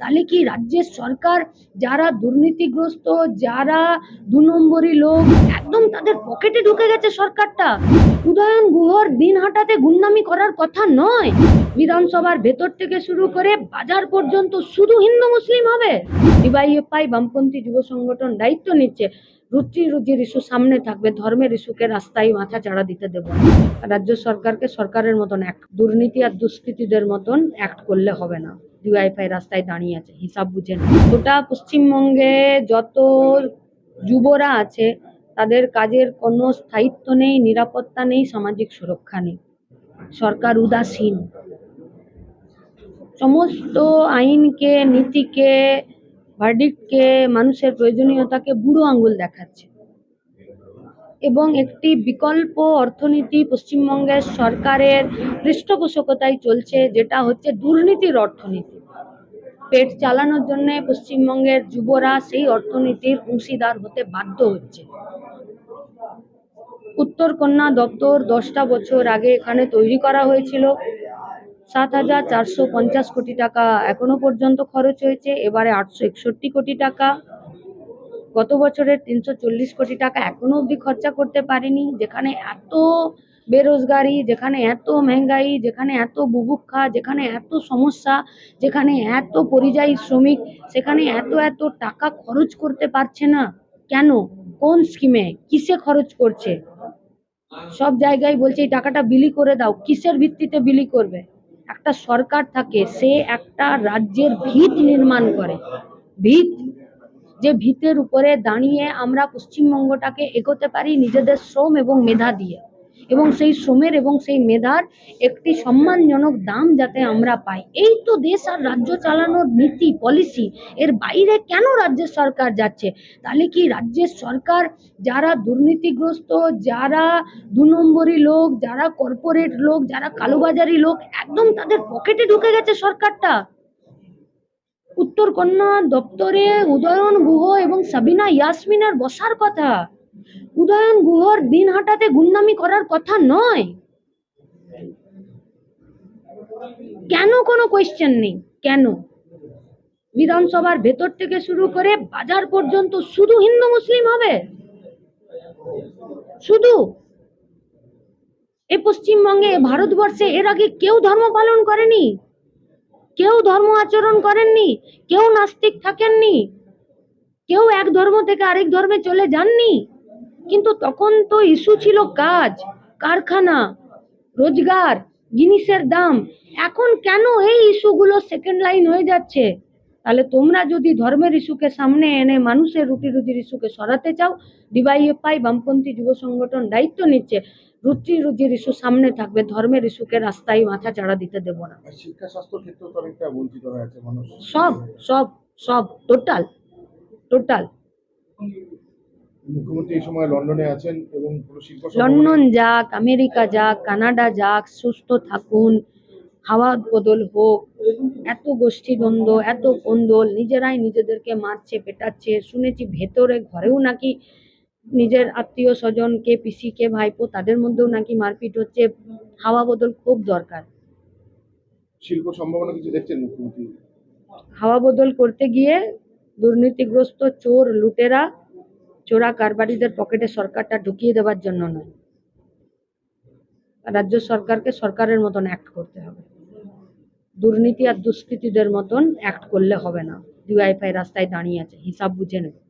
তাহলে কি রাজ্যের সরকার, যারা দুর্নীতিগ্রস্ত, যারা দু নম্বরী লোক, একদম তাদের পকেটে ঢুকে গেছে সরকারটা? উদয়ন গুহর দিন হাটাতে গুন্ডামি করার কথা নয়। বিধানসভার ভেতর থেকে শুরু করে বাজার পর্যন্ত শুধু হিন্দু মুসলিম হবে। ডিওয়াইএফআই, বামপন্থী যুব সংগঠন দায়িত্ব নিচ্ছে। রুচি রুজির ইস্যু সামনে থাকবে, ধর্মের ইস্যুকে রাস্তায় মাথা চাড়া দিতে দেব। রাজ্য সরকারকে সরকারের মতন এক, দুর্নীতি আর দুষ্কৃতীদের মতন অ্যাক্ট করলে হবে না। ডিওয়াইফাই রাস্তায় দাঁড়িয়ে আছে, হিসাব বুঝে না। পশ্চিমবঙ্গে যত যুবরা আছে, তাদের কাজের কোনো স্থায়িত্ব নেই, নিরাপত্তা নেই, সামাজিক সুরক্ষা নেই। সরকার উদাসীন। সমস্ত আইনকে, নীতিকে ভার্ডিক্টকে মানুষের প্রয়োজনীয়তাকে বুড়ো আঙ্গুল দেখাচ্ছে। এবং একটি বিকল্প অর্থনীতি পশ্চিমবঙ্গের সরকারের পৃষ্ঠপোষকতায় চলছে, যেটা হচ্ছে দুর্নীতির অর্থনীতি। পেট চালানোর জন্যে পশ্চিমবঙ্গের যুবরা সেই অর্থনীতির অংশীদার হতে বাধ্য হচ্ছে। উত্তর কন্যা দপ্তর দশটা বছর আগে এখানে তৈরি করা হয়েছিল। সাত হাজার চারশো পঞ্চাশ কোটি টাকা এখনও পর্যন্ত খরচ হয়েছে, এবারে আটশো একষট্টি কোটি টাকা। গত বছরের তিনশো চল্লিশ কোটি টাকা এখনও অবধি খরচা করতে পারেনি, যেখানে এত বেরোজগারি, যেখানে এত মেহঙ্গাই, যেখানে এত বুভুক্ষা, যেখানে এত সমস্যা, যেখানে এত পরিযায়ী শ্রমিক, সেখানে এত এত টাকা খরচ করতে পারছে না। কেন? কোন স্কিমে? কিসে খরচ করছে? সব জায়গায় বলছে, এই টাকাটা বিলি করে দাও। কিসের ভিত্তিতে বিলি করবে? একটা সরকার থাকে, সে একটা রাজ্যের ভিত নির্মাণ করে। ভিত যে ভিতের উপরে দাঁড়িয়ে আমরা পশ্চিমবঙ্গটাকে এগোতে পারি নিজেদের শ্রম এবং মেধা দিয়ে। এবং সেই শ্রমের এবং সেই মেধার একটি সম্মানজনক দাম যাতে আমরা পাই। এই তো দেশ আর রাজ্য চালানোর নীতি পলিসি এর বাইরে কেন রাজ্যের সরকার যাচ্ছে? তাহলে কি রাজ্যের সরকার যারা দুর্নীতিগ্রস্ত, যারা দু নম্বরী লোক, যারা কর্পোরেট লোক, যারা কালোবাজারি লোক, একদম তাদের পকেটে ঢুকে গেছে সরকারটা? উত্তর কন্যা দপ্তরে উদয়ন গুহ এবং সাবিনা ইয়াসমিনের বসার কথা। উদয়ন গুহর দিন হাটাতে গুন্ডামি করার কথা নয়। কেন কোনো কোয়েশ্চেন নেই? কেন? বিধানসভার ভেতর থেকে শুরু করে বাজার পর্যন্ত শুধু হিন্দু মুসলিম হবে? শুধু? এ পশ্চিমবঙ্গে ভারতবর্ষে এর আগে কেউ ধর্ম পালন করেনি? কেউ ধর্ম আচরণ করেননি, কেউ নাস্তিক থাকেননি, কেউ এক ধর্ম থেকে আরেক ধর্মে চলে যাননি। কিন্তু তখন তো ইস্যু ছিল কাজ, কারখানা, রোজগার, জিনিসের দাম। এখন কেন এই ইস্যুগুলো সেকেন্ড লাইন হয়ে যাচ্ছে? তাহলে তোমরা যদি ধর্মের ইস্যুকে সামনে এনে মানুষের রুটি রুজির ইস্যুকে সরাতে চাও ডিওয়াইএফআই বামপন্থী যুব সংগঠন দায়িত্ব নিচ্ছে রুটি রুজির ইস্যু সামনে থাকবে ধর্মের ইস্যুকে রাস্তায় মাথা চাড়া দিতে দেবো না। শিক্ষা স্বাস্থ্য ক্ষেত্রে বঞ্চিত আছে মানুষ। সব সব সব টোটাল টোটাল। মুখ্যমন্ত্রী এই সময় লন্ডনে আছেন এবং লন্ডন যাক আমেরিকা যাক কানাডা যাক সুস্থ থাকুন হাওয়া বদল হোক এত গোষ্ঠীদ্বন্দ্ব এত কোন্দল নিজেরাই নিজেদেরকে মারছে পেটাচ্ছে শুনেছি ভেতরে ঘরেও নাকি নিজের আত্মীয় স্বজন কে পিসি কে ভাইপো তাদের মধ্যেও নাকি মারপিট হচ্ছে। হাওয়া বদল খুব দরকার। শিল্প সম্ভাবনা কিছু দেখছেন মুখ্যমন্ত্রী? হাওয়া বদল করতে গিয়ে দুর্নীতিগ্রস্ত চোর লুটেরা চোরা কারবারিদের পকেটে সরকারটা ঢুকিয়ে দেওয়ার জন্য নয়। রাজ্য সরকারকে সরকারের মতন অ্যাক্ট করতে হবে। দুর্নীতি আর দুষ্কৃতীদের মতন অ্যাক্ট করলে হবে না। ডিওয়াইফাই রাস্তায় দাঁড়িয়ে আছে, হিসাব বুঝে নেবে।